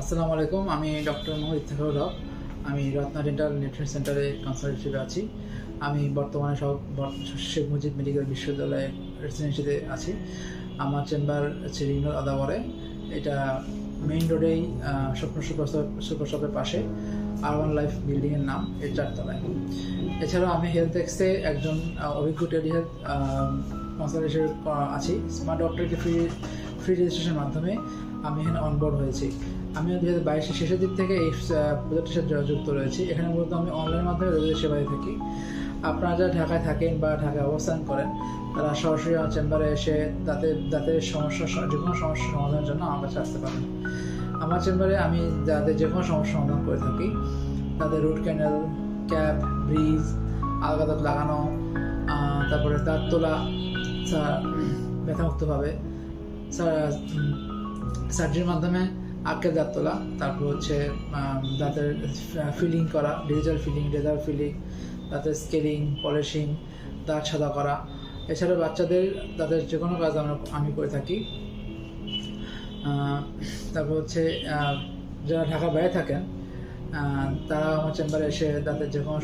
আসসালামু আলাইকুম, আমি ডক্টর ইত্তেফাকুর হক। আমি রত্না ডেন্টাল নিউট্রিশন সেন্টারে কনসালটেন্ট হিসেবে আছি। আমি বর্তমানে সব শেখ মুজিব মেডিকেল বিশ্ববিদ্যালয়ে রেসিডেন্সিতে আছি। আমার চেম্বার হচ্ছে রিংরোড আদাবরে। এটা মেইন রোডেই স্বপ্ন সুপার শপের পাশে আরবান লাইফ বিল্ডিংয়ের নাম, এর চারতলায়। এছাড়াও আমি হেলথ এক্সে একজন অভিজ্ঞ টেলিহেলথ কনসালটেন্ট হিসেবে আছি। স্মার্ট ডক্টরকে ফ্রি ফ্রি রেজিস্ট্রেশনের মাধ্যমে আমি এখানে অনবোর্ড হয়েছি। আমি দু হাজার বাইশের শেষের দিক থেকে এই প্রজেক্টের সাথে যুক্ত রয়েছি, এখানে মূলত আমি অনলাইন মাধ্যমে রোগীদের সেবায় থাকি। আপনারা যারা ঢাকায় থাকেন বা ঢাকায় অবস্থান করেন, তারা সরাসরি আমার চেম্বারে এসে দাঁতের দাঁতের সমস্যা যে কোনো সমস্যা সমাধানের জন্য আমার কাছে আসতে পারেন। আমার চেম্বারে আমি যাদের যে কোনো সমস্যা সমাধান করে থাকি, তাদের রুট ক্যানেল ক্যাপ ব্রিজ আলগা দাঁত লাগানো তারপরে দাঁত তোলা ব্যথামুক্তভাবে সার্জারির মাধ্যমে আঁকের দাঁত তোলা, তারপর হচ্ছে দাঁতের ফিলিং করা, ডিজিটাল ফিলিং লেদার ফিলিং দাঁতের স্কেলিং পলিশিং দাঁত সাদা করা। এছাড়া বাচ্চাদের তাদের যে কোনো কাজ আমরা, আমি করে থাকি। তারপর হচ্ছে যারা ঢাকা বাইরে থাকেন তারা আমার চেম্বারে এসে তাদের যে কোনো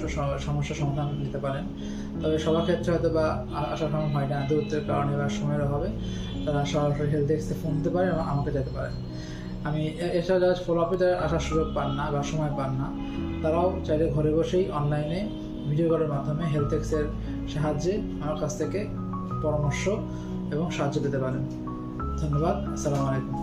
সমস্যার সমাধান নিতে পারেন। তবে সবার ক্ষেত্রে হয়তো বা আসা সম্ভব হয় না, দূরত্বের কারণে বা সময়ের অভাবে তারা সরাসরি হেলথ এক্সে ফোন দিতে পারে এবং আমাকে যেতে পারে। আমি এছাড়া যারা ফলো আপে যারা আসার সুযোগ পান না বা সময় পান না, তারাও চাইলে ঘরে বসেই অনলাইনে ভিডিও কলের মাধ্যমে হেলথ এক্সের সাহায্যে আমার কাছ থেকে পরামর্শ এবং সাহায্য পেতে পারেন। ধন্যবাদ, আসসালামু আলাইকুম।